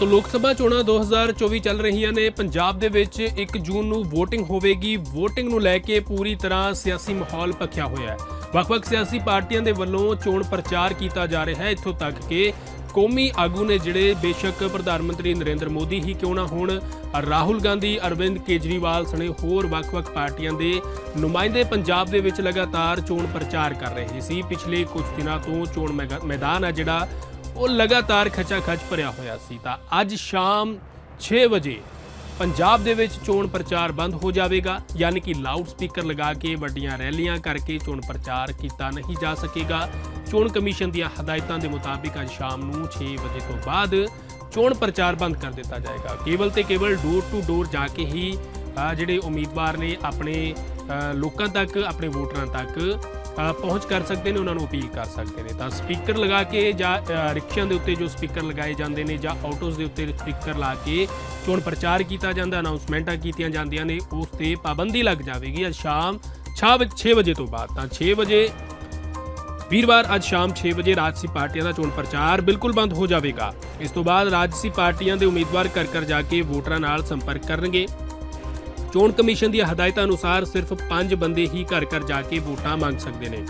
ਸੋ ਲੋਕ ਸਭਾ ਚੋਣਾਂ 2024 ਚੱਲ ਰਹੀਆਂ ਨੇ। ਪੰਜਾਬ ਦੇ ਵਿੱਚ 1 ਜੂਨ ਨੂੰ VOTING ਹੋਵੇਗੀ। VOTING ਨੂੰ ਲੈ ਕੇ ਪੂਰੀ ਤਰ੍ਹਾਂ ਸਿਆਸੀ ਮਾਹੌਲ ਭਖਿਆ ਹੋਇਆ ਹੈ। ਵੱਖ-ਵੱਖ ਸਿਆਸੀ ਪਾਰਟੀਆਂ ਦੇ ਵੱਲੋਂ ਚੋਣ ਪ੍ਰਚਾਰ ਕੀਤਾ ਜਾ ਰਿਹਾ ਹੈ। ਇੱਥੋਂ ਤੱਕ ਕਿ ਕੌਮੀ ਆਗੂ ਨੇ ਜਿਹੜੇ ਬੇਸ਼ੱਕ ਪ੍ਰਧਾਨ ਮੰਤਰੀ ਨਰਿੰਦਰ ਮੋਦੀ ਹੀ ਕਿਉਂ ਨਾ ਹੋਣ, ਰਾਹੁਲ ਗਾਂਧੀ, ਅਰਵਿੰਦ ਕੇਜਰੀਵਾਲ ਸਣੇ ਹੋਰ ਵੱਖ-ਵੱਖ ਪਾਰਟੀਆਂ ਦੇ ਨੁਮਾਇੰਦੇ ਪੰਜਾਬ ਦੇ ਵਿੱਚ ਲਗਾਤਾਰ ਚੋਣ ਪ੍ਰਚਾਰ ਕਰ ਰਹੇ ਸੀ। ਪਿਛਲੇ ਕੁਝ ਦਿਨਾਂ ਤੋਂ ਚੋਣ ਮੈਗਾ- ਮੈਦਾਨ ਹੈ ਜਿਹੜਾ ਉਹ ਲਗਾਤਾਰ ਖਚਾ-ਖਚ ਭਰਿਆ ਹੋਇਆ ਸੀ ਤਾਂ ਅੱਜ ਸ਼ਾਮ 6 ਵਜੇ ਪੰਜਾਬ ਦੇ ਵਿੱਚ ਚੋਣ ਪ੍ਰਚਾਰ ਬੰਦ ਹੋ ਜਾਵੇਗਾ, ਯਾਨੀ ਕਿ ਲਾਊਡ ਸਪੀਕਰ ਲਗਾ ਕੇ ਵੱਡੀਆਂ ਰੈਲੀਆਂ ਕਰਕੇ ਚੋਣ ਪ੍ਰਚਾਰ ਕੀਤਾ ਨਹੀਂ ਜਾ ਸਕੇਗਾ। ਚੋਣ ਕਮਿਸ਼ਨ ਦੀਆਂ ਹਦਾਇਤਾਂ ਦੇ ਮੁਤਾਬਿਕ ਅੱਜ ਸ਼ਾਮ ਨੂੰ 6 ਵਜੇ ਤੋਂ ਬਾਅਦ ਚੋਣ ਪ੍ਰਚਾਰ ਬੰਦ ਕਰ ਦਿੱਤਾ ਜਾਏਗਾ। ਕੇਵਲ ਤੇ ਕੇਵਲ ਡੋਰ ਟੂ ਡੋਰ ਜਾ ਕੇ ਹੀ ਜਿਹੜੇ ਉਮੀਦਵਾਰ ਨੇ ਆਪਣੇ ਲੋਕਾਂ ਤੱਕ, ਆਪਣੇ ਵੋਟਰਾਂ ਤੱਕ ਪਹੁੰਚ ਕਰ ਸਕਦੇ ਨੇ, ਉਹਨਾਂ ਨੂੰ ਅਪੀਲ ਕਰ ਸਕਦੇ ਨੇ। ਤਾਂ ਸਪੀਕਰ ਲਗਾ ਕੇ ਜਾਂ ਰਿਕਸ਼ਿਆਂ ਦੇ ਉੱਤੇ ਜੋ ਸਪੀਕਰ ਲਗਾਏ ਜਾਂਦੇ ਨੇ ਜਾਂ ਆਟੋਸ ਦੇ ਉੱਤੇ ਸਪੀਕਰ ਲਾ ਕੇ ਚੋਣ ਪ੍ਰਚਾਰ ਕੀਤਾ ਜਾਂਦਾ, ਅਨਾਉਂਸਮੈਂਟਾਂ ਕੀਤੀਆਂ ਜਾਂਦੀਆਂ ਨੇ, ਉਸ ਤੇ ਪਾਬੰਦੀ ਲੱਗ ਜਾਵੇਗੀ ਅੱਜ ਸ਼ਾਮ 6 ਵਜੇ ਤੋਂ ਬਾਅਦ। ਤਾਂ 6 ਵਜੇ, ਵੀਰਵਾਰ ਅੱਜ ਸ਼ਾਮ 6 ਵਜੇ ਰਾਜਸੀ ਪਾਰਟੀਆਂ ਦਾ ਚੋਣ ਪ੍ਰਚਾਰ ਬਿਲਕੁਲ ਬੰਦ ਹੋ ਜਾਵੇਗਾ। ਇਸ ਤੋਂ ਬਾਅਦ ਰਾਜਸੀ ਪਾਰਟੀਆਂ ਦੇ ਉਮੀਦਵਾਰ ਘਰ ਘਰ ਜਾ ਕੇ ਵੋਟਰਾਂ ਨਾਲ ਸੰਪਰਕ ਕਰਨਗੇ। ਚੋਣ ਕਮਿਸ਼ਨ ਦੀਆਂ ਹਦਾਇਤਾਂ ਅਨੁਸਾਰ ਸਿਰਫ 5 ਬੰਦੇ ਹੀ ਘਰ ਘਰ ਜਾ ਕੇ ਵੋਟਾਂ ਮੰਗ ਸਕਦੇ ਨੇ।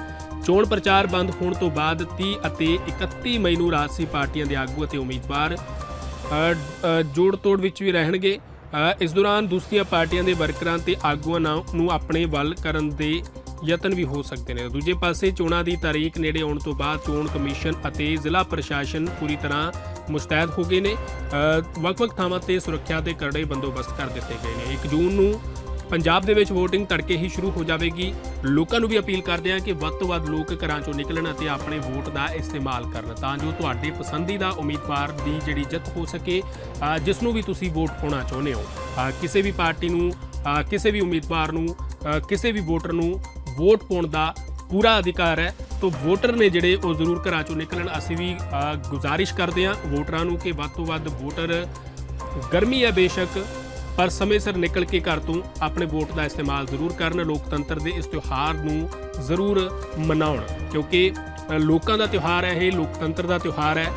ਚੋਣ ਪ੍ਰਚਾਰ ਬੰਦ ਹੋਣ ਤੋਂ ਬਾਅਦ 30 ਅਤੇ 31 ਮਈ ਨੂੰ ਰਾਜਸੀ ਪਾਰਟੀਆਂ ਦੇ ਆਗੂ ਅਤੇ ਉਮੀਦਵਾਰ ਜੋੜ ਤੋੜ ਵਿੱਚ ਵੀ ਰਹਿਣਗੇ। ਇਸ ਦੌਰਾਨ ਦੂਸਰੀਆਂ ਪਾਰਟੀਆਂ ਦੇ ਵਰਕਰਾਂ ਤੇ ਆਗੂਆਂ ਨਾ- ਨੂੰ ਆਪਣੇ ਵੱਲ ਕਰਨ ਦੇ ਯਤਨ ਵੀ ਹੋ ਸਕਦੇ ਨੇ। ਦੂਜੇ ਪਾਸੇ ਚੋਣਾਂ ਦੀ ਤਾਰੀਖ ਨੇੜੇ ਆਉਣ ਤੋਂ ਬਾਅਦ ਚੋਣ ਕਮਿਸ਼ਨ ਅਤੇ ਜ਼ਿਲ੍ਹਾ ਪ੍ਰਸ਼ਾਸਨ ਪੂਰੀ ਤਰ੍ਹਾਂ ਮੁਸਤੈਦ ਹੋ ਗਏ ਨੇ। ਵੱਖ-ਵੱਖ ਥਾਵਾਂ ਤੇ ਸੁਰੱਖਿਆ ਦੇ ਕਰੜੇ ਬੰਦੋਬਸਤ ਕਰ ਦਿੱਤੇ ਗਏ ਨੇ। 1 ਜੂਨ ਨੂੰ ਪੰਜਾਬ ਦੇ ਵਿੱਚ VOTING ਤੜਕੇ ਹੀ ਸ਼ੁਰੂ ਹੋ ਜਾਵੇਗੀ। ਲੋਕਾਂ ਨੂੰ ਵੀ ਅਪੀਲ ਕਰਦੇ ਹਾਂ ਕਿ ਵੱਧ ਤੋਂ ਵੱਧ ਲੋਕ ਘਰਾਂ ਚੋਂ ਨਿਕਲਣ ਅਤੇ ਆਪਣੇ ਵੋਟ ਦਾ ਇਸਤੇਮਾਲ ਕਰਨ, ਤਾਂ ਜੋ ਤੁਹਾਡੇ ਪਸੰਦੀਦਾ ਉਮੀਦਵਾਰ ਦੀ ਜਿਹੜੀ ਜਿੱਤ ਹੋ ਸਕੇ ਜਿਸ ਨੂੰ ਵੀ ਤੁਸੀਂ ਵੋਟ ਪਾਉਣਾ ਚਾਹੁੰਦੇ ਹੋ। ਕਿਸੇ ਵੀ ਪਾਰਟੀ ਨੂੰ ਕਿਸੇ ਵੀ ਉਮੀਦਵਾਰ ਨੂੰ ਕਿਸੇ ਵੀ ਵੋਟਰ ਨੂੰ ਵੋਟ ਪਾਉਣ ਦਾ ਪੂਰਾ ਅਧਿਕਾਰ ਹੈ। ਤੋਂ ਵੋਟਰ ਨੇ ਜਿਹੜੇ ਉਹ ਜ਼ਰੂਰ ਘਰਾਂ ਚੋਂ ਨਿਕਲਣ। ਅਸੀਂ ਵੀ ਗੁਜ਼ਾਰਿਸ਼ ਕਰਦੇ ਹਾਂ ਵੋਟਰਾਂ ਨੂੰ ਕਿ ਵੱਧ ਤੋਂ ਵੱਧ ਵੋਟਰ ਗਰਮੀ ਹੈ ਬੇਸ਼ੱਕ, ਪਰ ਸਮੇਂ ਸਿਰ ਨਿਕਲ ਕੇ ਘਰ ਤੋਂ ਆਪਣੇ ਵੋਟ ਦਾ ਇਸਤੇਮਾਲ ਜ਼ਰੂਰ ਕਰਨ। ਲੋਕਤੰਤਰ ਦੇ ਇਸ ਤਿਉਹਾਰ ਨੂੰ ਜ਼ਰੂਰ ਮਨਾਉਣ, ਕਿਉਂਕਿ ਲੋਕਾਂ ਦਾ ਤਿਉਹਾਰ ਹੈ ਇਹ, ਲੋਕਤੰਤਰ ਦਾ ਤਿਉਹਾਰ ਹੈ।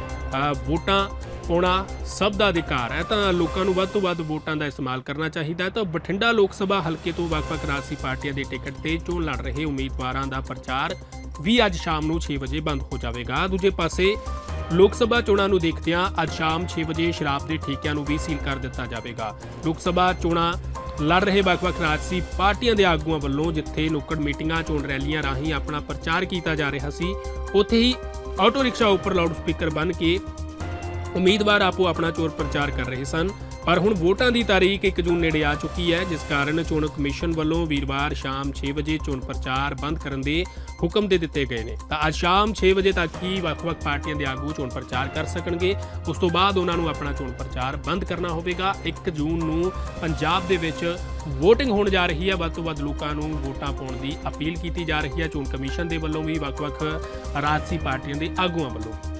ਵੋਟਾਂ ਪਾਉਣਾ ਸਭ ਦਾ ਅਧਿਕਾਰ ਹੈ, ਤਾਂ ਲੋਕਾਂ ਨੂੰ ਵੱਧ ਤੋਂ ਵੱਧ ਵੋਟਾਂ ਦਾ ਇਸਤੇਮਾਲ ਕਰਨਾ ਚਾਹੀਦਾ ਹੈ। ਤਾਂ ਬਠਿੰਡਾ ਲੋਕ ਸਭਾ ਹਲਕੇ ਤੋਂ ਵੱਖ-ਵੱਖ ਰਾਜਸੀ ਪਾਰਟੀਆਂ ਦੇ ਟਿਕਟ ਤੇ ਚੋਣ ਲੜ ਰਹੇ ਉਮੀਦਵਾਰਾਂ ਦਾ ਪ੍ਰਚਾਰ ਵੀ ਅੱਜ ਸ਼ਾਮ ਨੂੰ 6 ਵਜੇ ਬੰਦ ਹੋ ਜਾਵੇਗਾ। ਦੂਜੇ ਪਾਸੇ ਲੋਕ ਸਭਾ ਚੋਣਾਂ ਨੂੰ ਦੇਖਦਿਆਂ ਅੱਜ ਸ਼ਾਮ 6 ਵਜੇ ਸ਼ਰਾਬ ਦੇ ਠੇਕਿਆਂ ਨੂੰ ਵੀ ਸੀਲ ਕਰ ਦਿੱਤਾ ਜਾਵੇਗਾ। ਲੋਕ ਸਭਾ ਚੋਣਾਂ ਲੜ ਰਹੇ ਵੱਖ-ਵੱਖ ਰਾਜਸੀ ਪਾਰਟੀਆਂ ਦੇ ਆਗੂਆਂ ਵੱਲੋਂ ਜਿੱਥੇ ਨੁੱਕੜ ਮੀਟਿੰਗਾਂ, ਚੋਣ ਰੈਲੀਆਂ ਰਾਹੀਂ ਆਪਣਾ ਪ੍ਰਚਾਰ ਕੀਤਾ ਜਾ ਰਿਹਾ ਸੀ, ਉੱਥੇ ਹੀ ਆਟੋ ਰਿਕਸ਼ਾ ਉੱਪਰ ਲਾਊਡ ਸਪੀਕਰ ਬੰਨ ਕੇ ਉਮੀਦਵਾਰ ਆਪੋ ਆਪਣਾ ਚੋਰ ਪ੍ਰਚਾਰ ਕਰ ਰਹੇ ਸਨ। ਪਰ ਹੁਣ ਵੋਟਾਂ ਦੀ ਤਾਰੀਖ 1 ਜੂਨ ਨੇੜੇ ਆ ਚੁੱਕੀ ਹੈ, ਜਿਸ ਕਾਰਨ ਚੋਣ ਕਮਿਸ਼ਨ ਵੱਲੋਂ ਵੀਰਵਾਰ ਸ਼ਾਮ 6 ਵਜੇ ਚੋਣ ਪ੍ਰਚਾਰ ਬੰਦ ਕਰਨ ਦੇ ਹੁਕਮ ਦੇ ਦਿੱਤੇ ਗਏ ਨੇ। ਤਾਂ ਅੱਜ ਸ਼ਾਮ 6 ਵਜੇ ਤੱਕ ਹੀ ਵੱਖ-ਵੱਖ ਪਾਰਟੀਆਂ ਦੇ ਆਗੂ ਚੋਣ ਪ੍ਰਚਾਰ ਕਰ ਸਕਣਗੇ। ਉਸ ਤੋਂ ਬਾਅਦ ਉਹਨਾਂ ਨੂੰ ਆਪਣਾ ਚੋਣ ਪ੍ਰਚਾਰ ਬੰਦ ਕਰਨਾ ਹੋਵੇਗਾ। 1 ਜੂਨ ਨੂੰ ਪੰਜਾਬ ਦੇ ਵਿੱਚ ਵੋਟਿੰਗ ਹੋਣ ਜਾ ਰਹੀ ਹੈ। ਵੱਧ ਤੋਂ ਵੱਧ ਲੋਕਾਂ ਨੂੰ ਵੋਟਾਂ ਪਾਉਣ ਦੀ ਅਪੀਲ ਕੀਤੀ ਜਾ ਰਹੀ ਹੈ। ਚੋਣ ਕਮਿਸ਼ਨ ਦੇ ਵੱਲੋਂ ਵੀ ਵੱਖ-ਵੱਖ ਰਾਜਸੀ ਪਾਰਟੀਆਂ ਦੇ ਆਗੂਆਂ ਵੱਲੋਂ।